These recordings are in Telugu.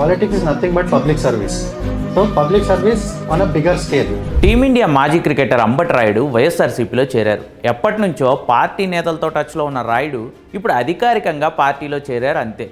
Politics is nothing but public service so public service on a bigger scale team India మాజీ క్రికెటర్ అంబట్ రాయుడు వైఎస్ఆర్సీపీలో చేరారు. ఎప్పటి నుంచో పార్టీ నేతలతో టచ్లో ఉన్న రాయుడు ఇప్పుడు అధికారికంగా పార్టీలో చేరారు అంతే.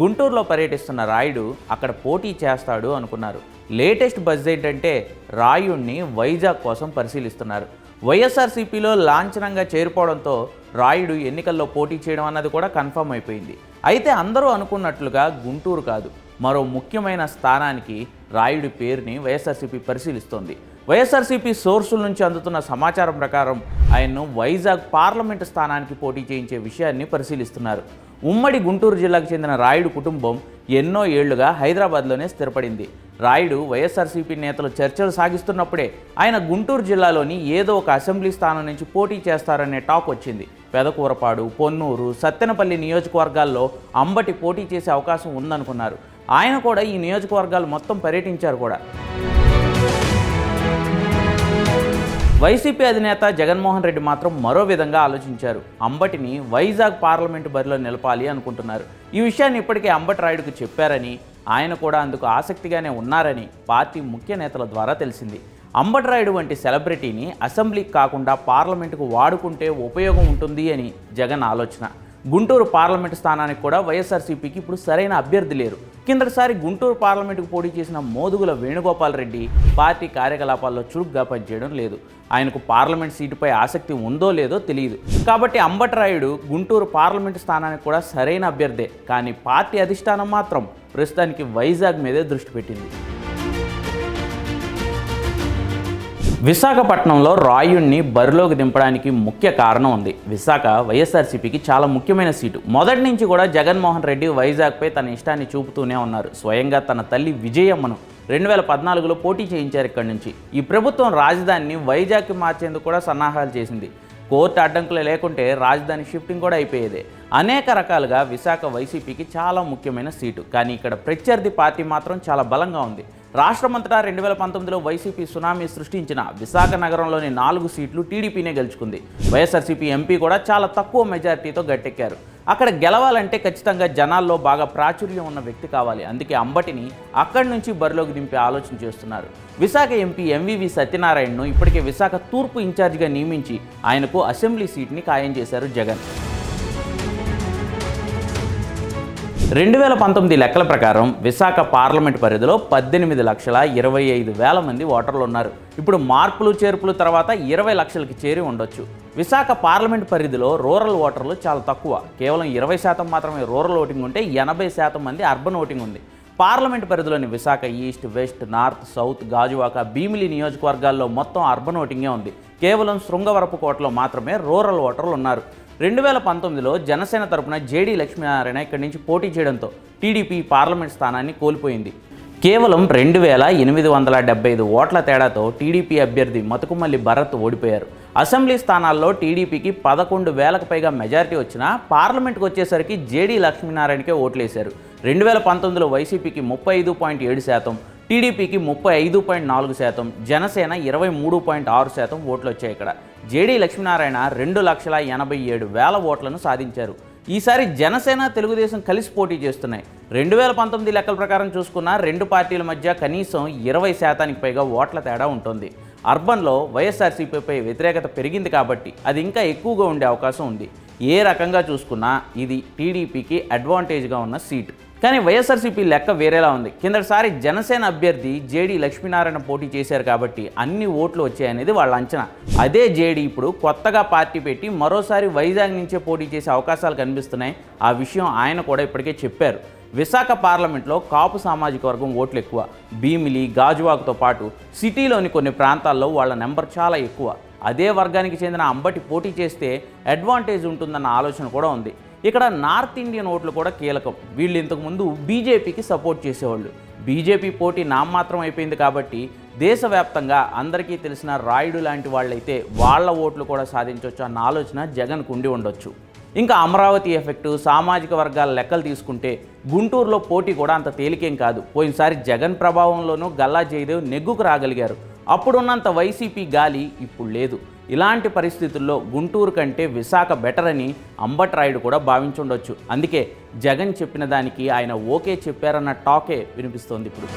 గుంటూరులో పర్యటిస్తున్న రాయుడు అక్కడ పోటీ చేస్తాడు అనుకున్నారు. లేటెస్ట్ బజ్ ఏంటంటే రాయుడిని వైజాగ్ కోసం పరిశీలిస్తున్నారు. వైఎస్ఆర్సీపీలో లాంఛనంగా చేరుకోవడంతో రాయుడు ఎన్నికల్లో పోటీ చేయడం అన్నది కూడా కన్ఫర్మ్ అయిపోయింది. అయితే అందరూ అనుకున్నట్లుగా గుంటూరు కాదు. మరో ముఖ్యమైన స్థానానికి రాయుడి పేరుని వైఎస్ఆర్సీపీ పరిశీలిస్తోంది. వైఎస్ఆర్సీపీ సోర్సుల నుంచి అందుతున్న సమాచారం ప్రకారం ఆయన్ను వైజాగ్ పార్లమెంటు స్థానానికి పోటీ చేయించే విషయాన్ని పరిశీలిస్తున్నారు. ఉమ్మడి గుంటూరు జిల్లాకు చెందిన రాయుడు కుటుంబం ఎన్నో ఏళ్ళుగా హైదరాబాద్లోనే స్థిరపడింది. రాయుడు వైఎస్ఆర్సీపీ నేతలు చర్చలు సాగిస్తున్నప్పుడే ఆయన గుంటూరు జిల్లాలోని ఏదో ఒక అసెంబ్లీ స్థానం నుంచి పోటీ చేస్తారనే టాక్ వచ్చింది. పెదకూరపాడు పొన్నూరు సత్తెనపల్లి నియోజకవర్గాల్లో అంబటి పోటీ చేసే అవకాశం ఉందనుకున్నారు. ఆయన కూడా ఈ నియోజకవర్గాలు మొత్తం పర్యటించారు కూడా. వైసీపీ అధినేత జగన్మోహన్ రెడ్డి మాత్రం మరో విధంగా ఆలోచించారు. అంబటిని వైజాగ్ పార్లమెంటు బరిలో నిలపాలి అనుకుంటున్నారు. ఈ విషయాన్ని ఇప్పటికే అంబటి రాయుడుకు చెప్పారని ఆయన కూడా అందుకు ఆసక్తిగానే ఉన్నారని పార్టీ ముఖ్య నేతల ద్వారా తెలిసింది. అంబటి రాయుడు వంటి సెలబ్రిటీని అసెంబ్లీకి కాకుండా పార్లమెంటుకు వాడుకుంటే ఉపయోగం ఉంటుంది అని జగన్ ఆలోచన. గుంటూరు పార్లమెంటు స్థానానికి కూడా వైఎస్ఆర్సీపీకి ఇప్పుడు సరైన అభ్యర్థి లేరు. కిందటిసారి గుంటూరు పార్లమెంటుకు పోటీ చేసిన మోదుగుల వేణుగోపాల్ రెడ్డి పార్టీ కార్యకలాపాల్లో చురుగ్గా పనిచేయడం లేదు. ఆయనకు పార్లమెంట్ సీటుపై ఆసక్తి ఉందో లేదో తెలియదు. కాబట్టి అంబటరాయుడు గుంటూరు పార్లమెంటు స్థానానికి కూడా సరైన అభ్యర్థే. కానీ పార్టీ అధిష్టానం మాత్రం ప్రస్తుతానికి వైజాగ్ మీదే దృష్టి పెట్టింది. విశాఖపట్నంలో రాయుణ్ణి బరిలోకి దింపడానికి ముఖ్య కారణం ఉంది. విశాఖ వైఎస్ఆర్సీపీకి చాలా ముఖ్యమైన సీటు. మొదటి నుంచి కూడా జగన్మోహన్ రెడ్డి వైజాగ్పై తన ఇష్టాన్ని చూపుతూనే ఉన్నారు. స్వయంగా తన తల్లి విజయమ్మను రెండు వేల పద్నాలుగులో పోటీ చేయించారు ఇక్కడి నుంచి. ఈ ప్రభుత్వం రాజధానిని వైజాగ్కి మార్చేందుకు కూడా సన్నాహాలు చేసింది. కోర్టు అడ్డంకులు లేకుంటే రాజధాని షిఫ్టింగ్ కూడా అయిపోయేదే. అనేక రకాలుగా విశాఖ వైసీపీకి చాలా ముఖ్యమైన సీటు. కానీ ఇక్కడ ప్రత్యర్థి పార్టీ మాత్రం చాలా బలంగా ఉంది. రాష్ట్రమంతటా రెండు వేల పంతొమ్మిదిలో వైసీపీ సునామీ సృష్టించిన విశాఖ నగరంలోని నాలుగు సీట్లు టీడీపీనే గెలుచుకుంది. వైఎస్ఆర్సీపీ ఎంపీ కూడా చాలా తక్కువ మెజార్టీతో గట్టెక్కారు. అక్కడ గెలవాలంటే ఖచ్చితంగా జనాల్లో బాగా ప్రాచుర్యం ఉన్న వ్యక్తి కావాలి. అందుకే అంబటిని అక్కడి నుంచి బరిలోకి దింపే ఆలోచన చేస్తున్నారు. విశాఖ ఎంపీ ఎంవివి సత్యనారాయణను ఇప్పటికే విశాఖ తూర్పు ఇన్ఛార్జిగా నియమించి ఆయనకు అసెంబ్లీ సీట్ని ఖాయం చేశారు జగన్. రెండు వేల పంతొమ్మిది లెక్కల ప్రకారం విశాఖ పార్లమెంట్ పరిధిలో పద్దెనిమిది లక్షల ఇరవై ఐదు వేల మంది ఓటర్లు ఉన్నారు. ఇప్పుడు మార్పులు చేర్పులు తర్వాత ఇరవై లక్షలకి చేరి ఉండొచ్చు. విశాఖ పార్లమెంట్ పరిధిలో రూరల్ ఓటర్లు చాలా తక్కువ. కేవలం ఇరవై శాతం మాత్రమే రూరల్ ఓటింగ్ ఉంటే ఎనభై శాతం మంది అర్బన్ ఓటింగ్ ఉంది. పార్లమెంట్ పరిధిలోని Visakha east west north south Gajuwaka Bheemili నియోజకవర్గాల్లో మొత్తం అర్బన్ ఓటింగే ఉంది. కేవలం శృంగవరపు కోటలో మాత్రమే రూరల్ ఓటర్లు ఉన్నారు. రెండు వేల పంతొమ్మిదిలో జనసేన తరపున జేడీ లక్ష్మీనారాయణ ఇక్కడి నుంచి పోటీ చేయడంతో టీడీపీ పార్లమెంట్ స్థానాన్ని కోల్పోయింది. కేవలం రెండు వేల ఎనిమిది వందల డెబ్బై ఐదు ఓట్ల తేడాతో టీడీపీ అభ్యర్థి మతుకుమల్లి భరత్ ఓడిపోయారు. అసెంబ్లీ స్థానాల్లో టీడీపీకి పదకొండు వేలకు పైగా మెజారిటీ వచ్చినా పార్లమెంట్కి వచ్చేసరికి జేడీ లక్ష్మీనారాయణకే ఓట్లేశారు. రెండు వేల పంతొమ్మిదిలో వైసీపీకి ముప్పై ఐదు పాయింట్ ఏడు శాతం టీడీపీకి ముప్పై ఐదు పాయింట్ నాలుగు శాతం జనసేన ఇరవై మూడు పాయింట్ ఆరు శాతం ఓట్లు వచ్చాయి ఇక్కడ. జేడీ లక్ష్మీనారాయణ రెండు లక్షల ఎనభై ఏడు వేల ఓట్లను సాధించారు. ఈసారి జనసేన తెలుగుదేశం కలిసి పోటీ చేస్తున్నాయి. రెండు వేల పంతొమ్మిది లెక్కల ప్రకారం చూసుకున్న రెండు పార్టీల మధ్య కనీసం ఇరవై శాతానికి పైగా ఓట్ల తేడా ఉంటుంది. అర్బన్లో వైఎస్ఆర్సీపీపై వ్యతిరేకత పెరిగింది కాబట్టి అది ఇంకా ఎక్కువగా ఉండే అవకాశం ఉంది. ఏ రకంగా చూసుకున్నా ఇది టీడీపీకి అడ్వాంటేజ్గా ఉన్న సీట్. కానీ వైఎస్ఆర్సీపీ లెక్క వేరేలా ఉంది. కిందటిసారి జనసేన అభ్యర్థి జేడీ లక్ష్మీనారాయణ పోటీ చేశారు కాబట్టి అన్ని ఓట్లు వచ్చాయనేది వాళ్ళ అంచనా. అదే జేడీ ఇప్పుడు కొత్తగా పార్టీ పెట్టి మరోసారి వైజాగ్ నుంచే పోటీ చేసే అవకాశాలు కనిపిస్తున్నాయి. ఆ విషయం ఆయన కూడా ఇప్పటికే చెప్పారు. విశాఖ పార్లమెంట్లో కాపు సామాజిక వర్గం ఓట్లు ఎక్కువ. భీమిలి గాజువాకతో పాటు సిటీలోని కొన్ని ప్రాంతాల్లో వాళ్ళ నెంబర్ చాలా ఎక్కువ. అదే వర్గానికి చెందిన అంబటి పోటీ చేస్తే అడ్వాంటేజ్ ఉంటుందన్న ఆలోచన కూడా ఉంది. ఇక్కడ నార్త్ ఇండియన్ ఓట్లు కూడా కీలకం. వీళ్ళు ఇంతకుముందు బీజేపీకి సపోర్ట్ చేసేవాళ్ళు. బీజేపీ పోటీ నామమాత్రం అయిపోయింది కాబట్టి దేశవ్యాప్తంగా అందరికీ తెలిసిన రాయుడు లాంటి వాళ్ళైతే వాళ్ళ ఓట్లు కూడా సాధించవచ్చు అన్న ఆలోచన జగన్కు ఉండి ఉండొచ్చు. ఇంకా అమరావతి ఎఫెక్టు సామాజిక వర్గాల లెక్కలు తీసుకుంటే గుంటూరులో పోటీ కూడా అంత తేలికేం కాదు. పోయినసారి జగన్ ప్రభావంలోనూ గల్లా జయదేవ్ నెగ్గుకు రాగలిగారు. అప్పుడున్నంత వైసీపీ గాలి ఇప్పుడు లేదు. ఇలాంటి పరిస్థితుల్లో గుంటూరు కంటే విశాఖ బెటర్ అని అంబట్ రాయుడు కూడా భావించుండొచ్చు. అందుకే జగన్ చెప్పిన దానికి ఆయన ఓకే చెప్పారన్న టాకే వినిపిస్తోంది ఇప్పుడు.